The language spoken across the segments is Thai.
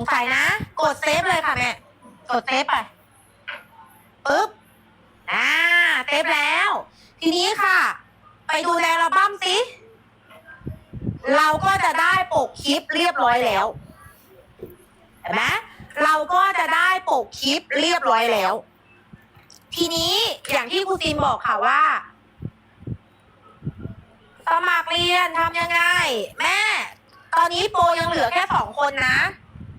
งสัยนะ กดเซฟเลยค่ะแม่ กดเซฟไปปึ๊บ อ่าเซฟแล้ว ทีนี้ค่ะ ไปดูในอัลบั้มสิเราก็จะได้ปกคลิปเรียบร้อยแล้วเห็นไหมเราก็จะได้ปกคลิปเรียบร้อยแล้ว ทีนี้อย่างที่ครูซินบอกค่ะว่า สมัครเรียนทำยังไง แม่ ตอนนี้โปรยังเหลือแค่สองคนนะ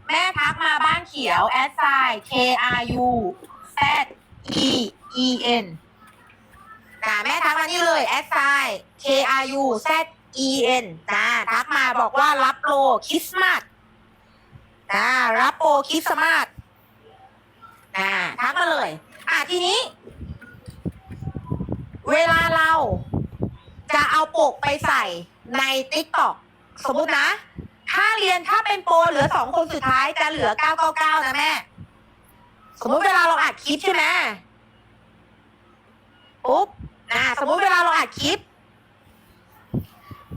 แม่ทักมาบ้านเขียวแอดไซ K R U Z E E N นะแม่ทักมานี่เลยแอดไซ K R U Z E N นะทักมาบอกว่ารับโปรคริสต์มาสนะรับโปรคริสต์มาสนะทักมาเลย อะทีนี้ เวลาเราจะเอาปกไปใส่ใน t ิ k t o k สมมตินะ ถ้าเรียนถ้าเป็นโปรเหลือสองคนสุดท้ายจะเหลือ999นะแม่ สมมุติเวลาเราอัดคลิปใช่ไหมปุ๊บนะสมมุติเวลาเราอัดคลิป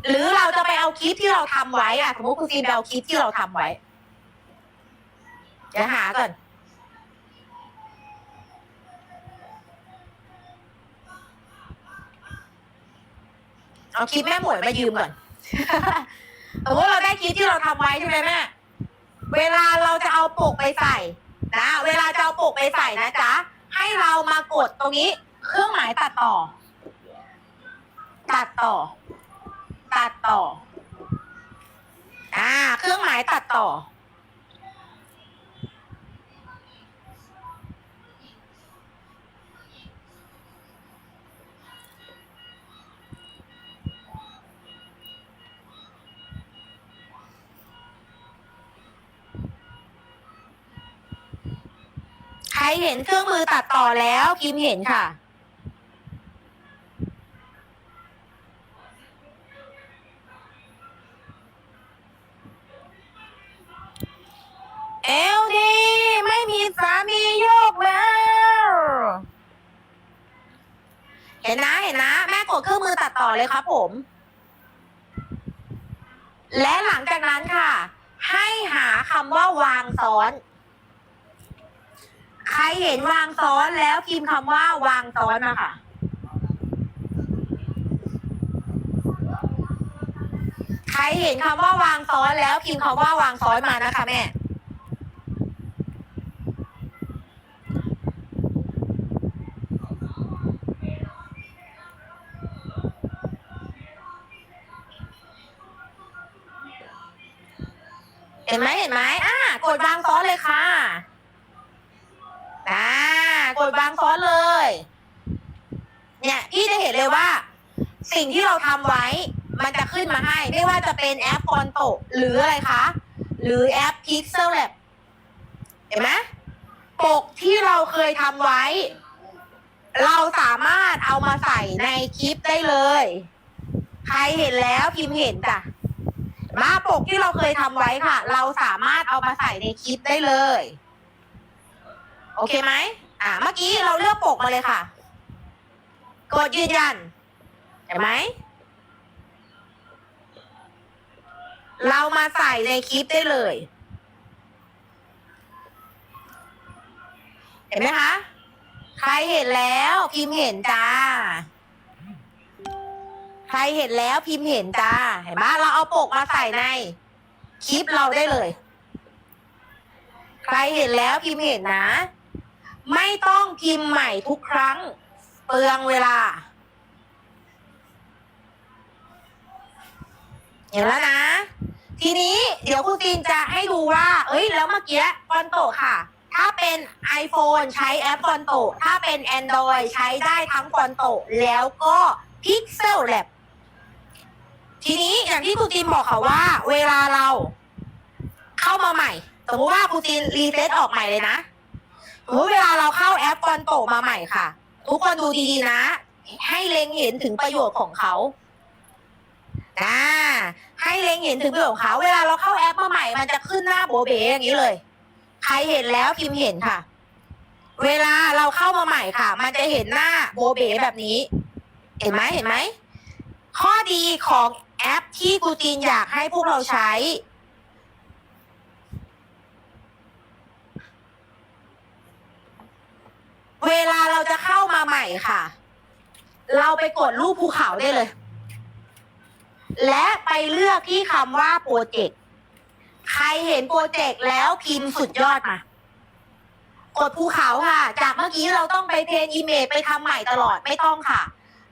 หรือเราจะไปเอาคลิปที่เราทำไว้อะสมมติคุณซีนไปเอาคลิปที่เราทำไว้เดี๋ยวหาก่อนเอาคลิปแม่หมวยมายืมก่อน สมมติเราได้คลิปที่เราทำไว้ใช่ไหมแม่ เวลาเราจะเอาปกไปใส่นะ เวลาจะเอาปกไปใส่นะจ๊ะ ให้เรามากดตรงนี้ เครื่องหมายตัดต่อ ตัดต่อ ตัดต่อ อ่า เครื่องหมายตัดต่อ รเห็นเครื่องมือตัดต่อแล้วพิมเห็นค่ะ เอลดีไม่มีสามีโยกแล้ว เห็นนะเห็นนะ แม่กดเครื่องมือตัดต่อเลยครับผม และหลังจากนั้นค่ะ ให้หาคำว่าวางซ้อน รเห็นวางซ้อนแล้วพิมพ์คำว่าวางซ้อนมาค่ะ ใครเห็นคำว่าวางซ้อนแล้วพิมพ์คำว่าวางซ้อนมานะคะแม่เห็นไหมเห็นไหมอ่ากดวางซ้อนเลยค่ะากดวางซ้อนเลย เนี่ยพี่จะเห็นเลยว่า สิ่งที่เราทำไว้ มันจะขึ้นมาให้ ไม่ว่าจะเป็นแอปฟอนโตหรืออะไรคะ หรือแอป Pixel Lab เห็นไหมปกที่เราเคยทำไว้ เราสามารถเอามาใส่ในคลิปได้เลย ใครเห็นแล้วพิมพ์เห็นจ้ะมาปกที่เราเคยทำไว้ค่ะ เราสามารถเอามาใส่ในคลิปได้เลย โอเคไหม อ่าเมื่อกี้เราเลือกปกมาเลยค่ะ กดยืนยันเห็นไหม เรามาใส่ในคลิปได้เลย เห็นไหมคะ ใครเห็นแล้วพิมพ์เห็นจ้า ใครเห็นแล้วพิมพ์เห็นจ้า เห็นไหมเราเอาปกมาใส่ใน คลิปเราได้เลย ใครเห็นแล้วพิมพ์เห็นนะ ไม่ต้องพิมพ์ใหม่ทุกครั้ง เปลืองเวลา เห็นแล้วนะ ทีนี้เดี๋ยวครูตีนจะให้ดูว่า เอ้ย แล้วเมื่อกี้ฟอนโตค่ะ ถ้าเป็น iPhone ใช้แอปฟอนโต ถ้าเป็น Android ใช้ได้ทั้งฟอนโต แล้วก็ Pixel Lab ทีนี้อย่างที่ครูตีนบอกค่ะว่า เวลาเราเข้ามาใหม่ สมมติว่าครูตีนรีเซ็ตออกใหม่เลยนะ สมมติเวลาเราเข้าแอปฟอนโตมาใหม่ค่ะ ทุกคนดูดีๆนะ ให้เล็งเห็นถึงประโยชน์ของเขาอ่าให้เล็งเห็นถึงประโยชน์ของเขา เวลาเราเข้าแอปมาใหม่ มันจะขึ้นหน้าโบเบอย่างนี้เลย ใครเห็นแล้วพิมพ์เห็นค่ะ เวลาเราเข้ามาใหม่ค่ะ มันจะเห็นหน้าโบเบแบบนี้ เห็นไหมเห็นไหมข้อดีของแอปที่กูจีนอยากให้พวกเราใช้ เวลาเราจะเข้ามาใหม่ค่ะ เราไปกดรูปภูเขาได้เลย และไปเลือกที่คำว่าโปรเจกต์ ใครเห็นโปรเจกต์แล้วพิมพ์สุดยอดมากดภูเขาค่ะ จากเมื่อกี้เราต้องไปเพนอีเมลไปทำใหม่ตลอดไม่ต้องค่ะ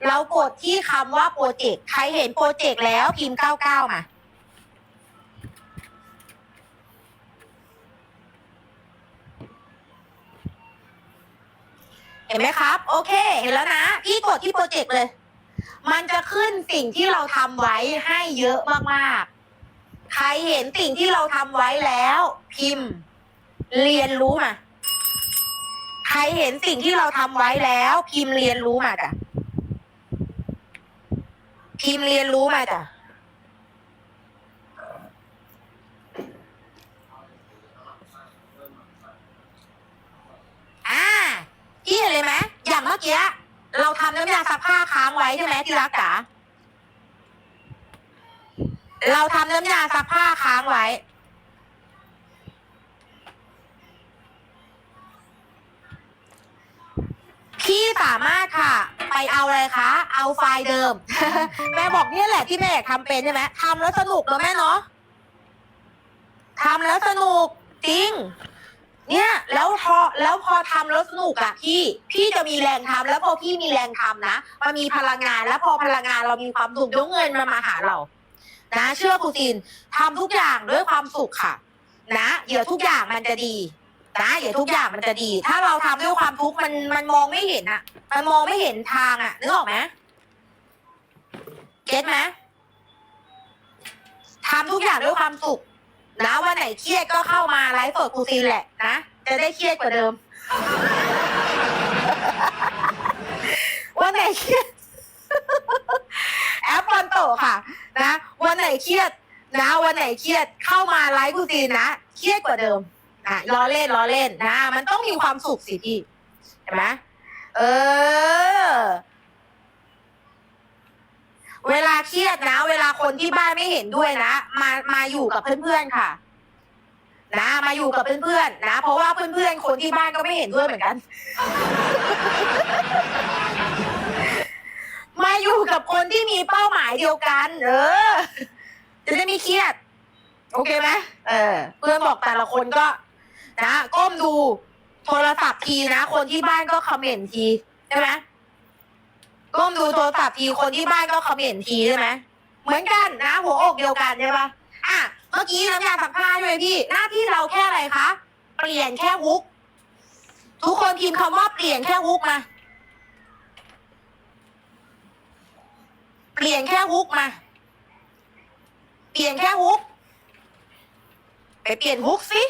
เรากดที่คำว่าโปรเจกต์ ใครเห็นโปรเจกต์แล้วพิมพ์ 99 มา เห็นไหมครับ โอเค เห็นแล้วนะ พี่กดที่โปรเจกต์เลย มันจะขึ้นสิ่งที่เราทำไว้ให้เยอะมากๆ ใครเห็นสิ่งที่เราทำไว้แล้ว พิมพ์ เรียนรู้มา ใครเห็นสิ่งที่เราทำไว้แล้ว พิมพ์เรียนรู้มาจ้ะพิมพ์เรียนรู้มาจ้ะ อ่า พี่เห็นเลยไหมอย่างเมื่อกี้เราทำน้ำยาซักผ้าค้างไว้ใช่ไหมที่รักจ๋าเราทำน้ำยาซักผ้าค้างไว้ พี่สามารถค่ะ ไปเอาอะไรคะ เอาไฟล์เดิม แม่บอกเนี่ยแหละที่แม่อยากทำเป็นใช่ไหมทำแล้วสนุกแล้วแม่เนาะทำแล้วสนุกจริง เนี่ยแล้วพอแล้วพอทำแล้วสนุกอะพี่พี่จะมีแรงทำแล้วพอพี่มีแรงทำนะมันมีพลังงานแล้วพอพลังงานเรามีความสุขเดี๋ยวเงินมันมาหาเรา นะ เชื่อครูจีนทำทุกอย่างด้วยความสุขค่ะ นะเดี๋ยวทุกอย่างมันจะดีนะเดี๋ยวทุกอย่างมันจะดี ถ้าเราทำด้วยความทุกข์มันมันมองไม่เห็นอะมันมองไม่เห็นทางอะนึกออกไหมเก็ตไหมทำทุกอย่างด้วยความสุข นะวันไหนเครียดก็เข้ามาไลฟ์สดครูซีนแหละนะ จะได้เครียดกว่าเดิม วันไหนเครียด แอปวันโตค่ะ นะ วันไหนเครียด นะวันไหนเครียดเข้ามาไลฟ์ครูซีนนะเครียดกว่าเดิมอะล้อเล่นล้อเล่นนะ มันต้องมีความสุขสิพี่เห็นไหมเออ เวลาเครียดนะ เวลาคนที่บ้านไม่เห็นด้วยนะ มามาอยู่กับเพื่อนๆค่ะ นะมาอยู่กับเพื่อนๆนะ เพราะว่าเพื่อนๆคนที่บ้านก็ไม่เห็นด้วยเหมือนกัน มาอยู่กับคนที่มีเป้าหมายเดียวกัน เออ จะได้ไม่เครียด โอเคไหมเออ เพื่อนบอกแต่ละคนก็ นะก้มดูโทรศัพท์ทีนะ คนที่บ้านก็คอมเมนต์ทีใช่ไหม ก้มดูโทรศัพท์ทีคนที่บ้านก็คอมเมนต์ทีใช่ไหมเหมือนกันนะ หัวอกเดียวกันใช่ปะอะเมื่อกี้น้ำยาซักผ้าใช่ไหมพี่หน้าที่เราแค่อะไรคะเปลี่ยนแค่ฮุก ทุกคนพิมพ์คำว่าเปลี่ยนแค่ฮุกมาเปลี่ยนแค่ฮุกมา เปลี่ยนแค่ฮุก ไปเปลี่ยนฮุกสิ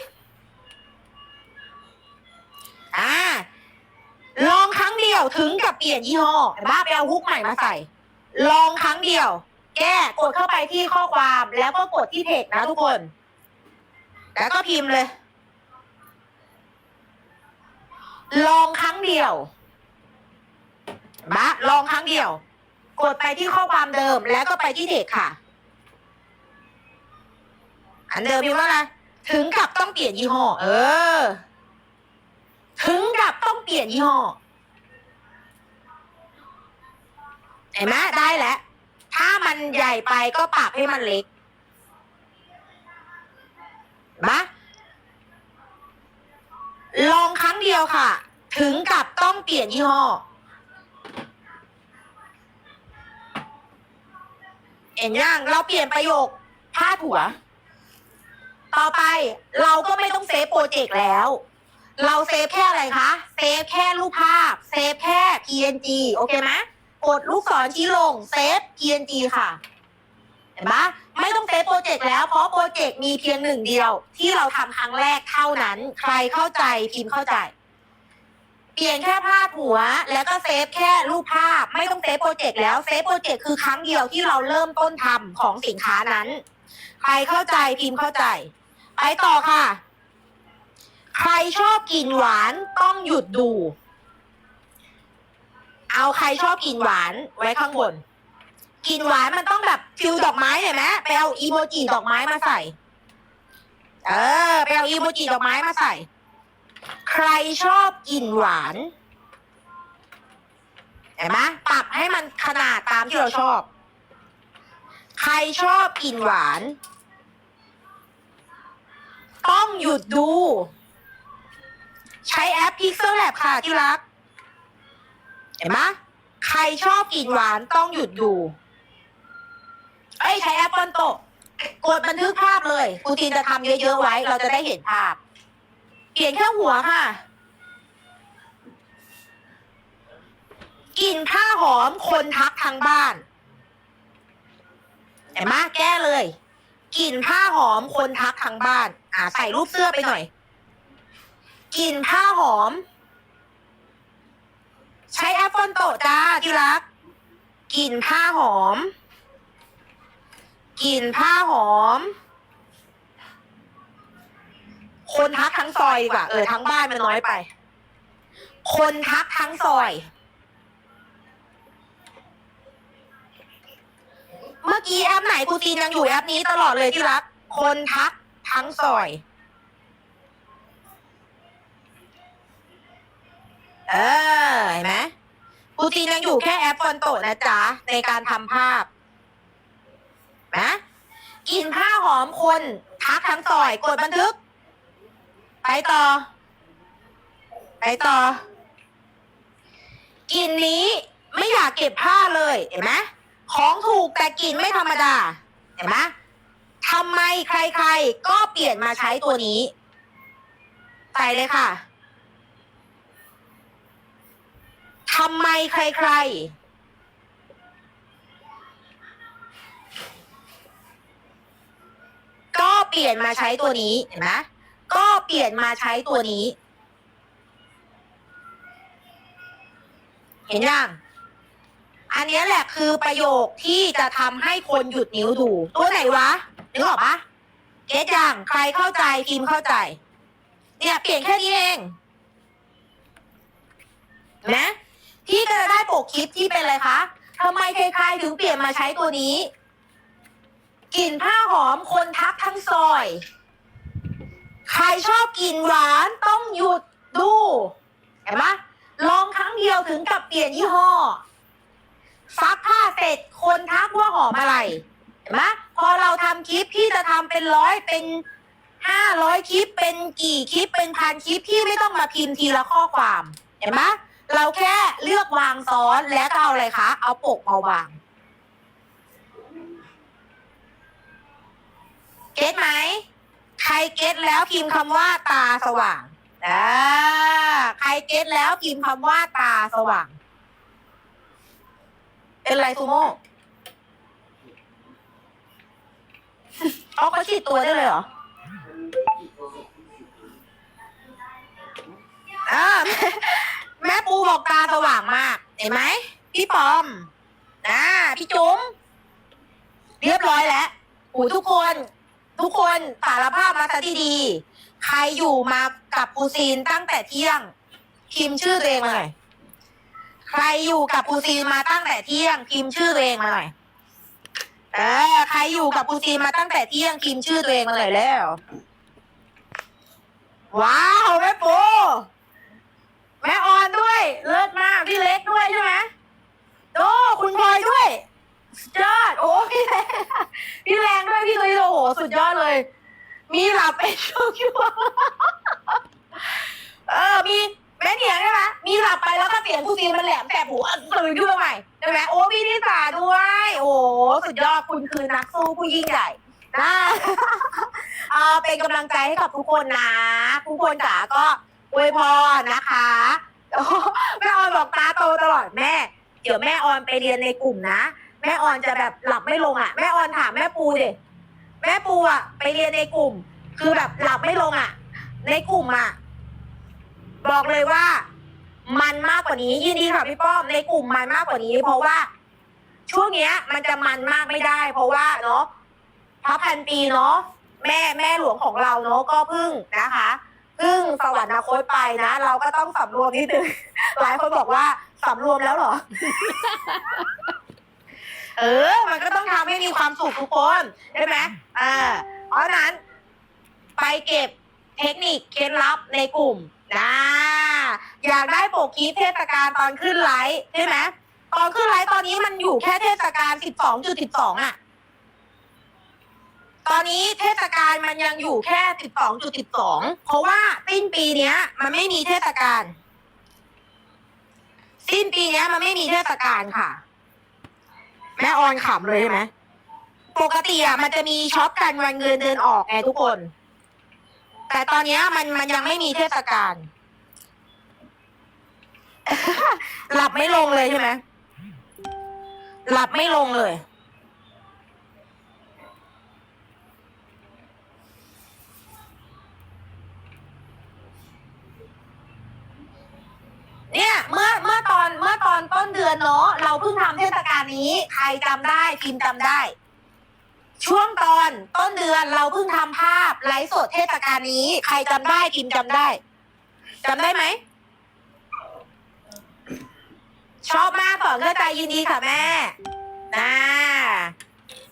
อ่า ลองครั้งเดียวถึงกับเปลี่ยนยี่ห้อบ้าไปเอาฮุกใหม่มาใส่ ลองครั้งเดียว แก้กดเข้าไปที่ข้อความแล้วก็กดที่เพจนะทุกคน แล้วก็พิมพ์เลย ลองครั้งเดียวบ้าลองครั้งเดียว กดไปที่ข้อความเดิมแล้วก็ไปที่เด็กค่ะ อันเดิมพิมพ์ว่าอะไรถึงกับต้องเปลี่ยนยี่ห้อเออ ถึงกับต้องเปลี่ยนยี่ห้อเห็นไหมได้แล้ว ถ้ามันใหญ่ไปก็ปรับให้มันเล็กมะลองครั้งเดียวค่ะ ถึงกับต้องเปลี่ยนยี่ห้อเห็นยังเราเปลี่ยนประโยคพาดหัวต่อไปเราก็ไม่ต้องเซฟโปรเจกต์แล้ว เราเซฟแค่อะไรคะ เซฟแค่รูปภาพ เซฟแค่ PNG โอเคไหมกดลูกศรชี้ลง เซฟ PNG ค่ะ เห็นปะไม่ต้องเซฟโปรเจกต์แล้ว เพราะโปรเจกต์มีเพียงหนึ่งเดียว ที่เราทำครั้งแรกเท่านั้น ใครเข้าใจพิมพ์เข้าใจ เปลี่ยนแค่พาดหัว แล้วก็เซฟแค่รูปภาพ ไม่ต้องเซฟโปรเจกต์แล้ว เซฟโปรเจกต์คือครั้งเดียวที่เราเริ่มต้นทำของสินค้านั้น ใครเข้าใจพิมพ์เข้าใจ ไปต่อค่ะ ใครชอบกินหวานต้องหยุดดู เอาใครชอบกินหวานไว้ข้างบน กินหวานมันต้องแบบฟิลดอกไม้เห็นไหมไปเอาอีโมจิดอกไม้มาใส่ เออไปเอาอีโมจิดอกไม้มาใส่ ใครชอบกินหวานเห็นไหมปรับให้มันขนาดตามที่เราชอบ ใครชอบกินหวาน ต้องหยุดดู ใช้แอป Pixel Lab ค่ะที่รัก เห็นไหมใครชอบกินหวานต้องหยุดดู เอ้ยใช้แอปบนโตะกดบันทึกภาพเลยครูทีนจะทำเยอะๆไว้ เราจะได้เห็นภาพ เปลี่ยนแค่หัวค่ะกลิ่นผ้าหอมคนทักทางบ้านเห็นไหมแก้เลยกลิ่นผ้าหอมคนทักทางบ้าน อ่าใส่รูปเสื้อไปหน่อย กลิ่นผ้าหอม ใช้แอปฟอนโตจ้าที่รักกลิ่นผ้าหอมกลิ่นผ้าหอม คนทักทั้งซอยดีกว่าเออทั้งบ้านมันน้อยไป คนทักทั้งซอย เมื่อกี้แอปไหนครูจีนยังอยู่แอปนี้ตลอดเลยที่รัก คนทักทั้งซอย เออเห็นไหมครูจีนยังอยู่แค่แอปฟอนโตนะจ๊ะ ในการทำภาพนะกลินผ้าหอมคนทักทั้งซอยกดบันทึก ไปต่อ ไปต่อกลินนี้ไม่อยากเก็บผ้าเลยเห็นไหมของถูกแต่กลิ่นไม่ธรรมดา เห็นไหมทำไมใครๆ ก็เปลี่ยนมาใช้ตัวนี้ใส่เลยค่ะ ทำไมใครๆ ก็เปลี่ยนมาใช้ตัวนี้เห็นไหมก็เปลี่ยนมาใช้ตัวนี้ เห็นยังอันนี้แหละคือประโยคที่จะทำให้คนหยุดนิ้วดู ตัวไหนวะนึกออกปะเก็ตยังใครเข้าใจพิมพ์เข้าใจ เนี่ยเปลี่ยนแค่นี้เองนะ พี่ก็จะได้ปกคลิปที่เป็นอะไรคะทำไมใครๆถึงเปลี่ยนมาใช้ตัวนี้ กลิ่นผ้าหอมคนทักทั้งซอย ใครชอบกลิ่นหวานต้องหยุดดูเห็นปะลองครั้งเดียวถึงกับเปลี่ยนยี่ห้อซักผ้าเสร็จคนทักว่าหอมอะไรเห็นไหมพอเราทำคลิปพี่จะทำเป็นร้อยเป็นห้าร้อยคลิปเป็นกี่คลิปเป็นพันคลิปพี่ไม่ต้องมาพิมพ์ทีละข้อความเห็นไหม เราแค่เลือกวางซ้อนแล้วก็เอาอะไรคะ เอาปกมาวาง เก็ตไหม ใครเก็ตแล้วพิมพ์คำว่าตาสว่างอ่าใครเก็ตแล้วพิมพ์คำว่าตาสว่าง เป็นไรซูโม่เอาเขาฉีดตัวได้เลยเหรออ่า ปูบอกตาสว่างมาก เห็นไหมพี่ปอมอ่าพี่จุ๋มเรียบร้อยแล้วอูทุกคน ทุกคนสารภาพมาซะดีๆใครอยู่มากับปูซีนตั้งแต่เที่ยง พิมพ์ชื่อตัวเองมาหน่อยใครอยู่กับปูซีนมาตั้งแต่เที่ยง พิมพ์ชื่อตัวเองมาหน่อยเออใครอยู่กับปูซีนมาตั้งแต่เที่ยงพิมพ์ชื่อตัวเองมาหน่อยแล้ว ว้าวแม่ออนด้วย เลิศมากพี่เล็กด้วยใช่ไหมโอ้คุณพลอยด้วย สุดยอด โอ้ พี่แรงด้วยพี่ตุ้ยโอ้โหสุดยอดเลย มีหลับเป็นช่วงเออมีแม่เหนียงใช่ไหมมีหลับไปแล้วก็เสียงผู้ซีมันแหลมแสบหูอะตื่นขึ้นมาใหม่ใช่ไหมโอ้พี่นิสาด้วย โอ้สุดยอดคุณคือนักสู้ผู้ยิ่งใหญ่นะเออเป็นกำลังใจให้กับทุกคนนะ ทุกคนจ๋าก็อวยพรนะคะแม่ออนบอกตาโตตลอดแม่ เดี๋ยวแม่ออนไปเรียนในกลุ่มนะ แม่ออนจะแบบหลับไม่ลงอะ แม่ออนถามแม่ปูดิแม่ปูอะไปเรียนในกลุ่ม คือแบบหลับไม่ลงอะ ในกลุ่มอะ บอกเลยว่า มันมากกว่านี้ยินดีค่ะพี่ป้อมในกลุ่มมันมากกว่านี้ เพราะว่า ช่วงเนี้ย มันจะมันมากไม่ได้ เพราะว่าเนาะพระพันปีเนาะแม่แม่หลวงของเราเนาะก็เพึ่งนะคะเพึ่งสวรรคตไปนะ เราก็ต้องสำรวมนิดนึงหลายคนบอกว่าสำรวมแล้วเหรอ เออ มันก็ต้องทำให้มีความสุขทุกคนใช่ไหมอ่าเพราะฉะนั้น ไปเก็บเทคนิคเคล็ดลับในกลุ่มนะอยากได้โปกคลิปเทศกาลตอนขึ้นไลฟ์ใช่ไหมตอนขึ้นไลฟ์ตอนนี้มันอยู่แค่เทศกาลสิบสองจุดสิบสองอะ ตอนนี้เทศกาลมันยังอยู่แค่สิบสองจุดสิบสองเพราะว่าสิ้นปีเนี้ย มันไม่มีเทศกาล สิ้นปีเนี้ยมันไม่มีเทศกาลค่ะ แม่ออนขำเลยใช่ไหมปกติอะมันจะมีช็อปกันวันเงินเดือนออกไงทุกคน แต่ตอนเนี้ยมันมันยังไม่มีเทศกาล หลับไม่ลงเลยใช่ไหมหลับไม่ลงเลย เนี่ยเมื่อเมื่อตอนเมื่อตอนต้นเดือนเนาะเราเพิ่งทำเทศกาลนี้ ใครจำได้พิมพ์จำได้ ช่วงตอนต้นเดือนเราเพิ่งทำภาพไลฟ์สดเทศกาลนี้ ใครจำได้พิมพ์จำได้จำได้ไหมชอบมากสอนเพื่อใจยินดีค่ะแม่นะ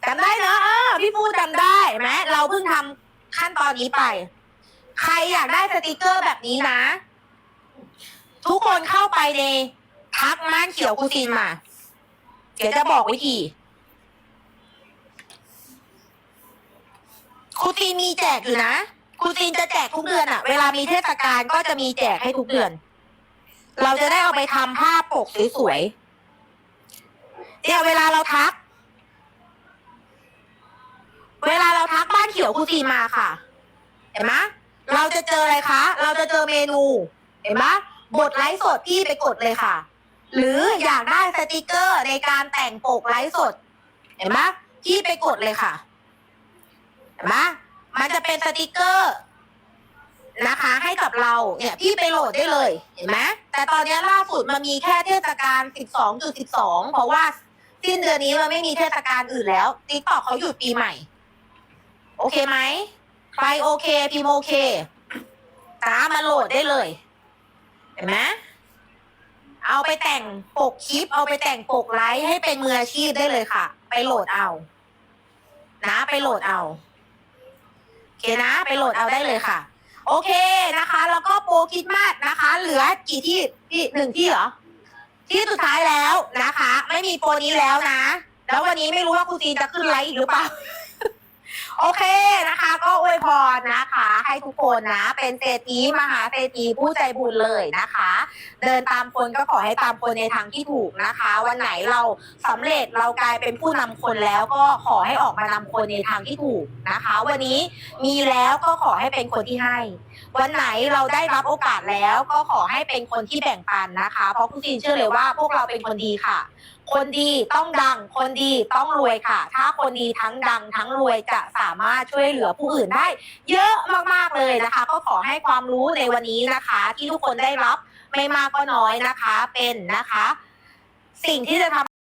จำได้เนอะเออพี่ฟูจำได้ไหมเราเพิ่งทำขั้นตอนนี้ไป ใครอยากได้สติกเกอร์แบบนี้นะ ทุกคนเข้าไปในทักม่านเขียวคูซีนมา เดี๋ยวจะบอกวิธีคูซีนมีแจกอยู่นะคูซีนจะแจกทุกเดือนอะเวลามีเทศกาลก็จะมีแจกให้ทุกเดือน เราจะได้เอาไปทำภาพปกสวยๆเนี่ยเวลาเราทัก เวลาเราทักบ้านเขียวคูซีนมาค่ะ เห็นไหมเราจะเจออะไรคะ เราจะเจอเมนู เห็นไหม บทไลฟ์สดพี่ไปกดเลยค่ะ หรืออยากได้สติกเกอร์ในการแต่งปกไลฟ์สด เห็นไหมพี่ไปกดเลยค่ะ เห็นไหมมันจะเป็นสติกเกอร์นะคะ ให้กับเราเนี่ยพี่ไปโหลดได้เลยเห็นไหมแต่ตอนนี้ล่าสุดมันมีแค่เทศกาล 12.12 เพราะว่าสิ้นเดือนนี้มันไม่มีเทศกาลอื่นแล้วติ๊กตอกเขาหยุดปีใหม่ โอเคไหมใครโอเคพิมโอเคตามาโหลดได้เลย เห็นไหมเอาไปแต่งปกคลิป เอาไปแต่งปกไลฟ์ให้เป็นมืออาชีพได้เลยค่ะ ไปโหลดเอา นะไปโหลดเอาโอเคนะ ไปโหลดเอาได้เลยค่ะ โอเคนะคะ แล้วก็โปรคิดมากนะคะ เหลือกี่ที่ที่หนึ่งที่เหรอที่สุดท้ายแล้วนะคะ ไม่มีโปรนี้แล้วนะ แล้ววันนี้ไม่รู้ว่าครูจีนจะขึ้นไลฟ์อีกหรือเปล่า โอเคนะคะ ก็อวยพรนะคะ ให้ทุกคนนะ เป็นเศรษฐีมหาเศรษฐีผู้ใจบุญเลยนะคะ เดินตามคนก็ขอให้ตามคนในทางที่ถูกนะคะ วันไหนเราสำเร็จเรากลายเป็นผู้นำคนแล้วก็ขอให้ออกมานำคนในทางที่ถูกนะคะ วันนี้มีแล้วก็ขอให้เป็นคนที่ให้ วันไหนเราได้รับโอกาสแล้วก็ขอให้เป็นคนที่แบ่งปันนะคะ เพราะคุณจีนเชื่อเลยว่าพวกเราเป็นคนดีค่ะ คนดีต้องดัง คนดีต้องรวยค่ะ ถ้าคนดีทั้งดังทั้งรวยจะสามารถช่วยเหลือผู้อื่นได้ เยอะมากๆเลยนะคะ ก็ขอให้ความรู้ในวันนี้นะคะ ที่ทุกคนได้รับไม่มากก็น้อยนะคะเป็นนะคะ สิ่งที่จะทำ